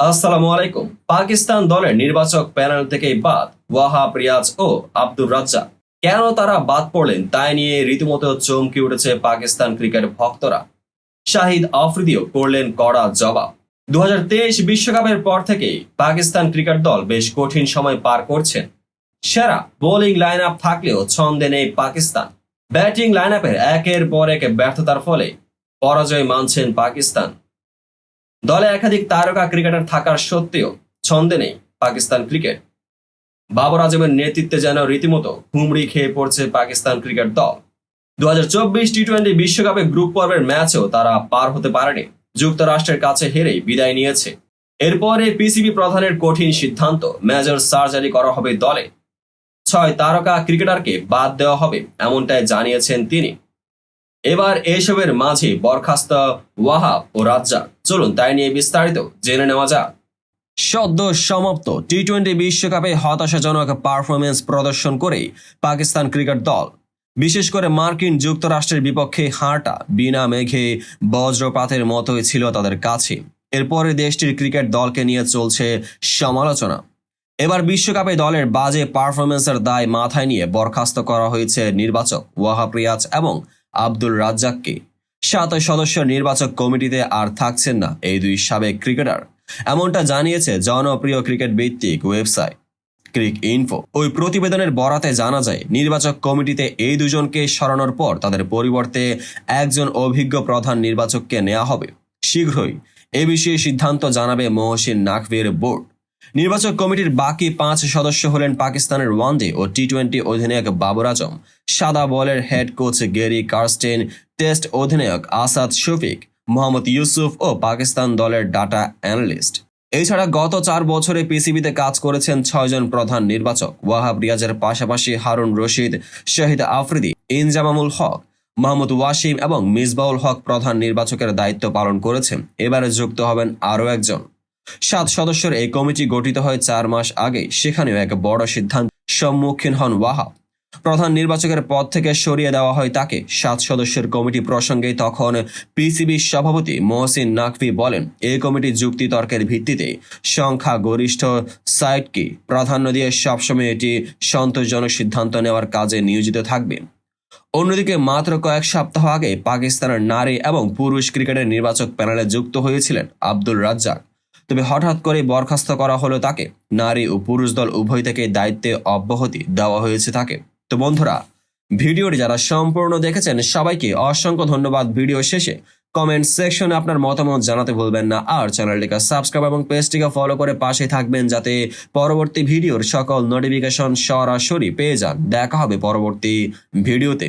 আসসালামু আলাইকুম। পাকিস্তান দলের নির্বাচক প্যানেল থেকে বাদ ওয়াহাব, রিয়াজ ও আব্দুর রাজ্জাক। কেন তারা বাদ পড়লেন তাই নিয়ে রীতিমতো চমকে উঠেছে পাকিস্তান ক্রিকেট ভক্তরা। শাহিদ আফ্রিদিও করলেন কড়া জবাব। দু বিশ্বকাপের পর থেকেই পাকিস্তান ক্রিকেট দল বেশ কঠিন সময় পার করছেন সেরা বোলিং লাইন আপ থাকলেও ছন্দে নেই পাকিস্তান। ব্যাটিং লাইন আপের একের পর এক ব্যর্থতার ফলে পরাজয় মানছেন পাকিস্তান। দলে একাধিক তারকা ক্রিকেটার থাকার সত্ত্বেও ছন্দে নেই পাকিস্তান ক্রিকেট। বাবর আজমের নেতৃত্বে যেন রীতিমতো হুমড়ি খেয়ে পড়ছে পাকিস্তান ক্রিকেট দল। দু টি টোয়েন্টি বিশ্বকাপে গ্রুপ পর্বের ম্যাচেও তারা পার হতে পারেনি, যুক্তরাষ্ট্রের কাছে হেরেই বিদায় নিয়েছে। এরপরে পিসিবি প্রধানের কঠিন সিদ্ধান্ত মেজর সার্জারি করা হবে দলে। ছয় তারকা ক্রিকেটারকে বাদ দেওয়া হবে, এমনটাই জানিয়েছেন তিনি। এবার এসবের মাঝে বরখাস্ত ওয়াহাব ও রাজ্জাক। চলুন তাই নিয়ে বিস্তারিত জেনে নেওয়া যাক। সদ্য সমাপ্ত টি টোয়েন্টি বিশ্বকাপে হতাশাজনক পারফরমেন্স প্রদর্শন করে পাকিস্তান ক্রিকেট দল। বিশেষ করে মার্কিন যুক্তরাষ্ট্রের বিপক্ষে হারটা বিনা মেঘে বজ্রপাতের মতোই ছিল তাদের কাছে। এরপরে দেশটির ক্রিকেট দলকে নিয়ে চলছে সমালোচনা। এবার বিশ্বকাপে দলের বাজে পারফরমেন্সের দায় মাথায় নিয়ে বরখাস্ত করা হয়েছে নির্বাচক ওয়াহাব রিয়াজ এবং আব্দুল রাজ্জাককে। সাত সদস্য নির্বাচক কমিটিতে আর থাকছেন না এই দুই সাবেক ক্রিকেটার। এমনটা জানিয়েছে জনপ্রিয় ক্রিকেট ভিত্তিক ওয়েবসাইট ক্রিক ইনফো ওই প্রতিবেদনের বরাতে জানা যায়, নির্বাচক কমিটিতে এই দুজনকে সরানোর পর তাদের পরিবর্তে একজন অভিজ্ঞ প্রধান নির্বাচককে নেওয়া হবে। শীঘ্রই এ বিষয়ে সিদ্ধান্ত জানাবে মহসিন নাকভির বোর্ড। নির্বাচক কমিটির বাকি পাঁচ সদস্য হলেন পাকিস্তানের ওয়ানডে ও টি টোয়েন্টি অধিনায়ক বাবর আজম, সাদা বলের head coach Gary Kirsten test অধিনায়ক আসাদ শফিক, মোহাম্মদ ইউসুফ ও পাকিস্তান দলের ডাটা অ্যানালিস্ট এছাড়া গত চার বছরে পিসিবিতে কাজ করেছেন ছয়জন প্রধান নির্বাচক, ওয়াহাব রিয়াজের পাশাপাশি হারুন রশিদ, শহীদ আফ্রিদি, ইনজামামুল হক, মোহাম্মদ ওয়াসিম এবং মিসবাউল হক প্রধান নির্বাচকের দায়িত্ব পালন করেছেন। এবারে যুক্ত হবেন আরও একজন। সাত সদস্যের এই কমিটি গঠিত হয় চার মাস আগে। সেখানেও এক বড় সিদ্ধান্ত সম্মুখীন হন ওয়াহাব। প্রধান নির্বাচকের পদ থেকে সরিয়ে দেওয়া হয় তাকে। সাত সদস্যের কমিটি প্রসঙ্গে তখন পিসিবির সভাপতি মহসিন নাকভি বলেন এই কমিটি যুক্তিতর্কের ভিত্তিতে সংখ্যা গরিষ্ঠ সাইটকে প্রাধান্য দিয়ে সবসময় এটি সন্তোষজনক সিদ্ধান্ত নেওয়ার কাজে নিয়োজিত থাকবে। অন্যদিকে মাত্র কয়েক সপ্তাহ আগে পাকিস্তানের নারী এবং পুরুষ ক্রিকেটের নির্বাচক প্যানেলে যুক্ত হয়েছিলেন আব্দুল রাজ্জাক। তবে হঠাৎ করে বরখাস্ত করা হলো তাকে। নারী ও পুরুষ দল উভয় থেকে দায়িত্বে অব্যাহতি দেওয়া হয়েছে তাকে। তো বন্ধুরা, ভিডিওটি যারা সম্পূর্ণ দেখেছেন, সবাইকে অসংখ্য ধন্যবাদ ভিডিও শেষে। কমেন্ট সেকশনে আপনার মতামত জানাতে ভুলবেন না। আর চ্যানেলটিকে সাবস্ক্রাইব এবং পেজটিকে ফলো করে পাশে থাকবেন যাতে পরবর্তী ভিডিওর সকল নোটিফিকেশন সরাসরি পেয়ে যান। দেখা হবে পরবর্তী ভিডিওতে।